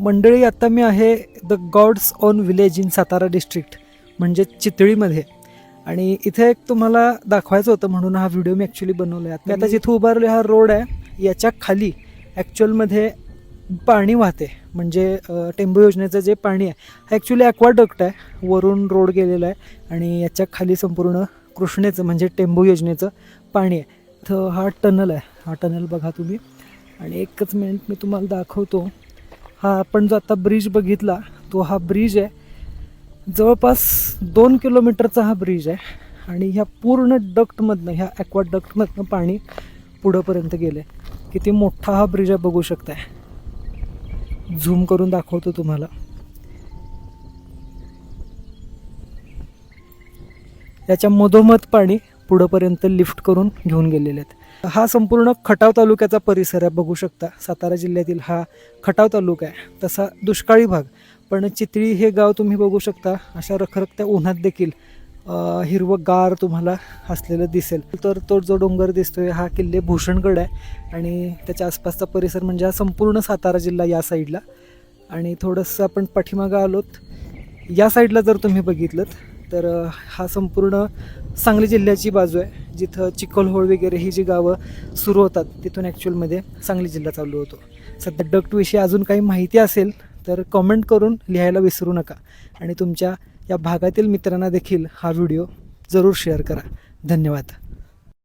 मंडळी आता मी आहे the God's own village in Satara district म्हणजे चितळीमध्ये. आणि इथे एक तुम्हाला दाखवायचं होतं म्हणून हा व्हिडिओ मी ॲक्च्युली बनवला आहे मी आता जिथं उभारले हा रोड आहे. याच्या खाली ॲक्च्युअलमध्ये पाणी वाहते. म्हणजे टेंबू योजनेचं जे पाणी आहे हा ॲक्च्युली ॲक्वाडक्ट आहे. वरून रोड गेलेला आहे आणि याच्या खाली संपूर्ण कृष्णेचं म्हणजे टेंबू योजनेचं पाणी आहे. इथं हा टनल आहे. हा टनल बघा तुम्ही. आणि एकच मिनिट मी तुम्हाला दाखवतो. हा आपण जो आता ब्रिज बघितला तो हा ब्रिज आहे. जवळपास दोन किलोमीटरचा हा ब्रिज आहे आणि ह्या पूर्ण डक्टमधनं ह्या ॲक्वा डक्टमधनं पाणी पुढंपर्यंत गेलं आहे किती मोठा हा ब्रिज आहे बघू शकताय. झूम करून दाखवतो तुम्हाला. याच्या मधोमध पाणी पुढंपर्यंत लिफ्ट करून घेऊन गेलेले आहेत. हा संपूर्ण खटाव तालुक्याचा परिसर आहे. बघू शकता सातारा जिल्ह्यातील हा खटाव तालुका आहे. तसा दुष्काळी भाग. पण चितळी हे गाव तुम्ही बघू शकता अशा रखरखत्या उन्हात देखील हिरवं गार तुम्हाला असलेलं दिसेल. तर तो जो डोंगर दिसतोय हा किल्ले भूषणगड आहे. आणि त्याच्या आसपासचा परिसर म्हणजे हा संपूर्ण सातारा जिल्हा या साईडला. आणि थोडंसं आपण पाठीमागं आलोत. या साईडला जर तुम्ही बघितलं तर हा संपूर्ण सांगली जिल्ह्याची बाजू आहे. जिथं चिखलहोळ वगैरे ही जी गावं सुरू होतात तिथून ॲक्च्युअलमध्ये सांगली जिल्हा चालू होतो. सध्या डक्टविषयी अजून काही माहिती असेल तर कमेंट करून लिहायला विसरू नका. आणि तुमच्या या भागातील मित्रांना देखील हा व्हिडिओ जरूर शेअर करा. धन्यवाद.